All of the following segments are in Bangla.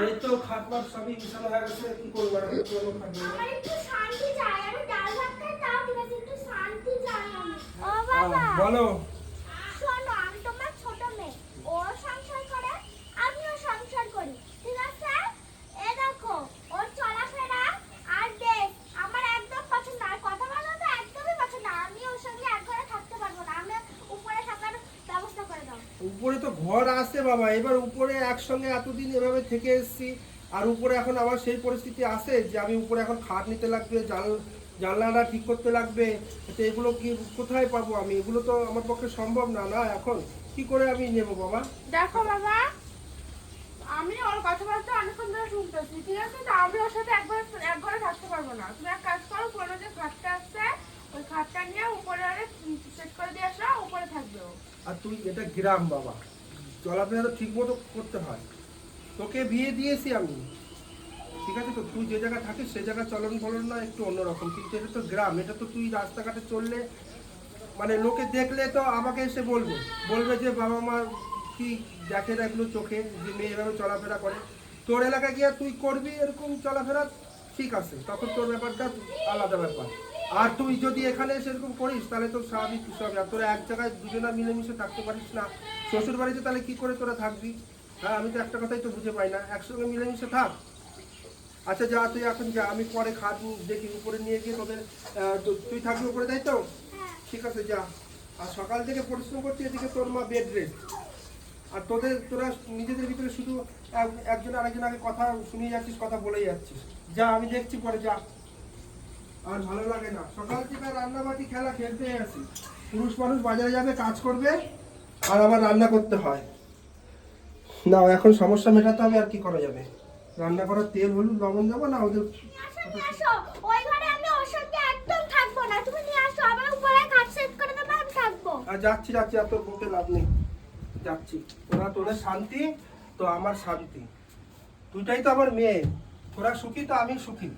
এই তো খাট মাট সবই বিছানো হয়ে গেছে কি করব আর একটু অন্য খাটবো না। আমার একটু শান্তি চাই আমি ডাল ভাত খাই তাও ঠিক আছে একটু শান্তি চাই আমি। ও আহ, বাবা। বলো শোনো আমি তোমার ছোট মেয়ে ও সংসার করে আমিও সংসার করি ঠিক আছে এ দেখো ওর চলাফেরা আর দেখ আমার একদম পছন্দ আর কথা বলা তো একদমই পছন্দ না। আমি ওর সঙ্গে এক ঘরে থাকতে পারব না আমি উপরে থাকার ব্যবস্থা করে দাও উপরে তো ঘর আছে বাবা এবার উপরে একসঙ্গে এতদিন এভাবে থেকে এসেছি আর উপরে এখন আবার সেই পরিস্থিতি আছে যে আমি উপরে এখন খাট নিতে লাগবে জাল জানলাটা ঠিক করতে লাগবে তো এগুলো কি কোথায় পাবো আমি? এগুলো তো আমার পক্ষে সম্ভব না না এখন কি করে আমি নেব বাবা? দেখো বাবা আমি ওর কথাবার্তা অনেকক্ষণ ধরে শুনতেছি ঠিক আছে? তো আমি ওর সাথে একবার এক ঘরে থাকতে পারব না। তুমি এক কাজ করো পুরোনো যে খাটটা আসছে ওই খাটটা নিয়ে উপরে সেট করে দিয়ে আসো উপরে থাকবে আর তুই এটা গ্রাম বাবা। চলাফেরা তো ঠিক মতো করতে হয়। তোকে বিয়ে দিয়েছি আমি। ঠিক আছে তো? তুই যে জায়গায় থাকিস, সে জায়গায় চলন বলন না একটু অন্যরকম। কিন্তু এটা তো গ্রাম, এটা তো তুই রাস্তাঘাটে চললে মানে লোকে দেখলে তো আমাকে এসে বলবে। বলবে যে বাবা মা কি দেখে না এগুলো চোখে, যে মেয়ে এভাবে চলাফেরা করে। তোর এলাকায় গিয়ে তুই করবি এরকম চলাফেরা? ঠিক আছে। তখন তোর ব্যাপারটা আলাদা ব্যাপার। আর তুই যদি এখানে সেরকম করিস, তাহলে তো স্বাভাবিক কিছু হবে না। তোরা এক জায়গায় দুজনা মিলেমিশে থাকতে পারিস না। শ্বশুর বাড়িতে তাহলে কি করে তোরা থাকবি? হ্যাঁ আমি তো একটা কথাই তো বুঝে পাই না। একসঙ্গে মিলেমিশে থাক। আচ্ছা যা, তুই এখন যা, আমি পরে খাট দেখি, উপরে নিয়ে গিয়ে তোদের তুই থাকবি উপরে, তাই তো? ঠিক আছে, যা। আর সকাল থেকে পরিশ্রম করছি, এদিকে তোর মা বেড রেস্ট আর তোদের, তোরা নিজেদের ভিতরে শুধু এক- একজন আরেকজন আগে কথা শুনিয়ে যাচ্ছিস, কথা বলেই যাচ্ছিস। যা, আমি দেখছি পরে, যা। আর ভালো লাগে না। সকাল থেকে রান্নাবাটি খেলা খেলতে আসি। পুরুষ মানুষ বাজারে যাবে কাজ করবে আর আবার রান্না করতে হয়। না এখন সমস্যা মেটাতে হবে আর কি করা যাবে? রান্না করার তেল হলুদ লবণ দেবো না? ওদের ওর আমার আর যাচ্ছি যাচ্ছি আর তোর বলতে লাভ নেই। যাচ্ছি। তোরা তোদের শান্তি তো আমার শান্তি। দুটাই তো আমার মেয়ে। তোরা সুখী তো আমি সুখী।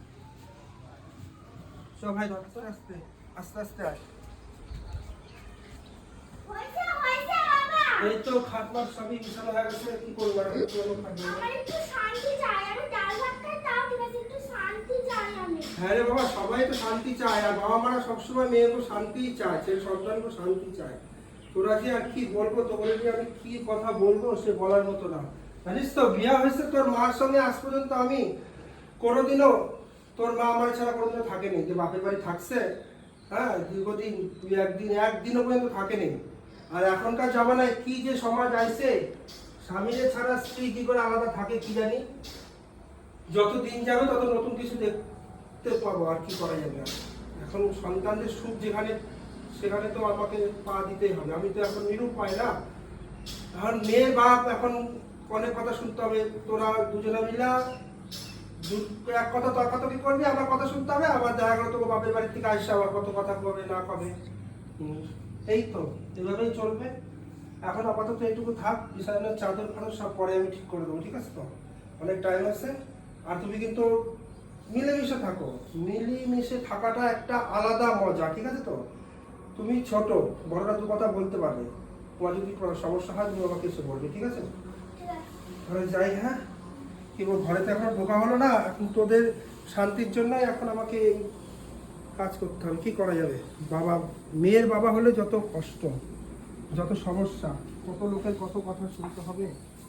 সব ভাই ধর তোর আস্তে আস্তে আস্তে বাবা। এই তো খাট সবই বিছানো হয়ে গেছে কি করব আর? খাটবো না। একটু শান্তি চাই আমি ডাল ভাত খাই তাও ঠিক আছে একটু শান্তি চাই আমি। হ্যাঁ রে বাবা সবাই তো শান্তি চায় আর বাবা মারা সবসময় মেয়েকে শান্তিই চায় ছেলে সন্তানকে শান্তি চায়। তোরা যে আর কি বলব তোকে যে আমি কি কথা বলব সে বলার মতো না। জানিস তো বিয়া হয়েছে তোর মার সঙ্গে আজ পর্যন্ত আমি কোনোদিনও তোর মা আমার ছাড়া কোনোদিনও থাকেনি, যে বাপের বাড়ি থাকছে হ্যাঁ দীর্ঘদিন তুই একদিন, একদিনও পর্যন্ত থাকেনি। আর এখনকার জামানায় কি যে সমাজ আইছে স্বামীরে ছাড়া স্ত্রী কি করে আলাদা থাকে কি জানি? যত দিন যাবে তত নতুন কিছু দেখতে পাবো, আর কি করা যাবে। এখন সন্তানদের সুখ যেখানে, সেখানে তো আমাকে পা দিতেই হবে। আমি তো এখন নিরূপ পাই না। এখন মেয়ে, বাপ, এখন অনেক কথা শুনতে হবে। তোরা দুজনে মিলা এক কথা তর্কাতর্কি করবি? আমার কথা শুনতে হবে আবার দেখা গেলো তোকে বাপের বাড়ির থেকে আসছে আবার কত কথা কবে না কবে। এই তো এভাবেই চলবে। এখন আপাতত এইটুকু থাক বিছানার চাদর ফাদর সব পরে আমি ঠিক করে দেবো ঠিক আছে তো? অনেক টাইম আছে। আর তুমি কিন্তু মিলেমিশে থাকো। মিলেমিশে থাকাটা একটা আলাদা মজা ঠিক আছে তো? তুমি ছোট বড়রা দু কথা বলতে পারবে তোমার যদি সমস্যা হয় তুমি আমাকে এসে বলবে ঠিক আছে? ঘরে যাই হ্যাঁ? কি বল ঘরে তো এখন ঢোকা হলো না? এখন তোদের শান্তির জন্য এখন আমাকে কাজ করতে হবে। কী করা যাবে? বাবা, মেয়ের বাবা হলে যত কষ্ট, যত সমস্যা, কত লোকের কত কথা শুনতে হবে?